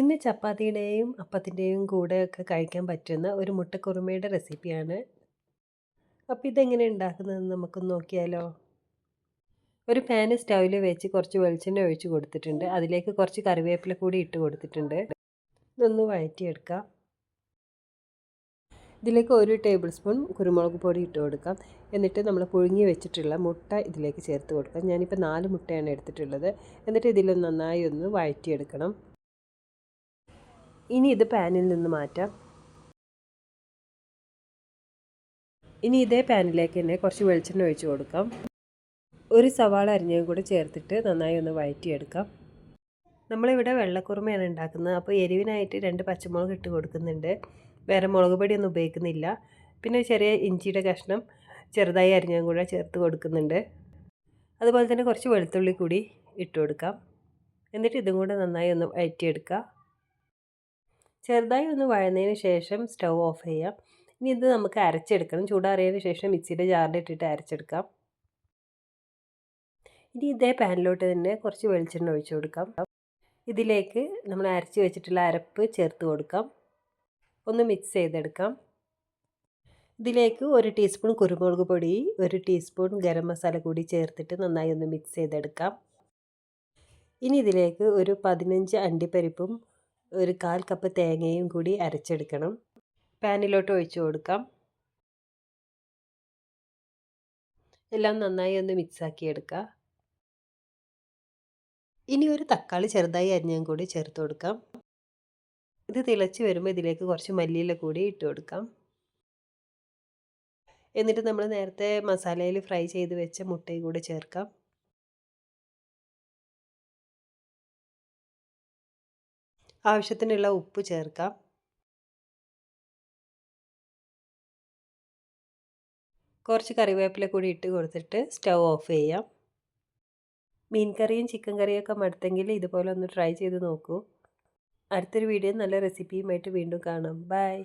ഇന്ന് ചപ്പാത്തിയുടെയും അപ്പത്തിന്റെയും കൂടെയൊക്കെ കഴിക്കാൻ പറ്റുന്ന ഒരു മുട്ടക്കുറുമയുടെ റെസിപ്പിയാണ്. അപ്പോൾ ഇതെങ്ങനെ ഉണ്ടാക്കുന്നതെന്ന് നമുക്കൊന്ന് നോക്കിയാലോ. ഒരു പാന് സ്റ്റൗവിൽ വെച്ച് കുറച്ച് വെളിച്ചെണ്ണ ഒഴിച്ച് കൊടുത്തിട്ടുണ്ട്. അതിലേക്ക് കുറച്ച് കറിവേപ്പില കൂടി ഇട്ട് കൊടുത്തിട്ടുണ്ട്. ഇതൊന്ന് വഴറ്റിയെടുക്കാം. ഇതിലേക്ക് ഒരു ടേബിൾ സ്പൂൺ കുരുമുളക് പൊടി ഇട്ട് കൊടുക്കാം. എന്നിട്ട് നമ്മൾ പുഴുങ്ങി വെച്ചിട്ടുള്ള മുട്ട ഇതിലേക്ക് ചേർത്ത് കൊടുക്കാം. ഞാനിപ്പോൾ നാല് മുട്ടയാണ് എടുത്തിട്ടുള്ളത്. എന്നിട്ട് ഇതിലൊന്ന് നന്നായി ഒന്ന് വഴറ്റിയെടുക്കണം. ഇനി ഇത് പാനിൽ നിന്ന് മാറ്റാം. ഇനി ഇതേ പാനിലേക്ക് തന്നെ കുറച്ച് വെളിച്ചെണ്ണ ഒഴിച്ചു കൊടുക്കാം. ഒരു സവാള അരിഞ്ഞതും കൂടെ ചേർത്തിട്ട് നന്നായി ഒന്ന് വഴറ്റിയെടുക്കാം നമ്മളിവിടെ വെള്ളക്കുറുമയാണ് ഉണ്ടാക്കുന്നത്. അപ്പോൾ എരിവിനായിട്ട് രണ്ട് പച്ചമുളക് ഇട്ട് കൊടുക്കുന്നുണ്ട്. വേറെ മുളക് പൊടിയൊന്നും ഉപയോഗിക്കുന്നില്ല. പിന്നെ ചെറിയ ഇഞ്ചിയുടെ കഷ്ണം ചെറുതായി അരിഞ്ഞതും കൂടെ ചേർത്ത് കൊടുക്കുന്നുണ്ട്. അതുപോലെ തന്നെ കുറച്ച് വെളുത്തുള്ളി കൂടി ഇട്ട് കൊടുക്കാം. എന്നിട്ട് ഇതും കൂടെ നന്നായി ഒന്ന് വഴറ്റിയെടുക്കുക ചെറുതായി ഒന്ന് വഴന്നതിന് ശേഷം സ്റ്റൗ ഓഫ് ചെയ്യാം. ഇനി ഇത് നമുക്ക് അരച്ചെടുക്കണം. ചൂടാറിയതിന് ശേഷം മിക്സിയുടെ ജാറിലിട്ടിട്ട് അരച്ചെടുക്കാം. ഇനി ഇതേ പാനിലോട്ട് തന്നെ കുറച്ച് വെളിച്ചെണ്ണ ഒഴിച്ചു കൊടുക്കാം. ഇതിലേക്ക് നമ്മൾ അരച്ച് വെച്ചിട്ടുള്ള അരപ്പ് ചേർത്ത് കൊടുക്കാം. ഒന്ന് മിക്സ് ചെയ്തെടുക്കാം. ഇതിലേക്ക് ഒരു ടീസ്പൂൺ കുരുമുളക് പൊടി ഒരു ടീസ്പൂൺ ഗരം മസാല കൂടി ചേർത്തിട്ട് നന്നായി ഒന്ന് മിക്സ് ചെയ്തെടുക്കാം. ഇനി ഇതിലേക്ക് ഒരു പതിനഞ്ച് അണ്ടിപ്പരിപ്പും ഒരു കാൽ കപ്പ് തേങ്ങയും കൂടി അരച്ചെടുക്കണം. പാനിലോട്ട് ഒഴിച്ചു കൊടുക്കാം. എല്ലാം നന്നായി ഒന്ന് മിക്സാക്കി എടുക്കുക ഇനി ഒരു തക്കാളി ചെറുതായി അരിഞ്ഞും കൂടി ചേർത്ത് കൊടുക്കാം. ഇത് തിളച്ച് വരുമ്പോൾ ഇതിലേക്ക് കുറച്ച് മല്ലിയില കൂടി ഇട്ട് കൊടുക്കാം. എന്നിട്ട് നമ്മൾ നേരത്തെ മസാലയിൽ ഫ്രൈ ചെയ്ത് വെച്ച മുട്ടയും കൂടി ചേർക്കാം. ആവശ്യത്തിനുള്ള ഉപ്പ് ചേർക്കാം. കുറച്ച് കറിവേപ്പില കൂടി ഇട്ട് കൊടുത്തിട്ട് സ്റ്റൗ ഓഫ് ചെയ്യാം. മീൻ കറിയും ചിക്കൻ കറിയും ഒക്കെ മടുത്തെങ്കിൽ ഇതുപോലെ ഒന്ന് ട്രൈ ചെയ്ത് നോക്കൂ. അടുത്തൊരു വീഡിയോ നല്ല റെസിപ്പിയുമായിട്ട് വീണ്ടും കാണാം. ബൈ.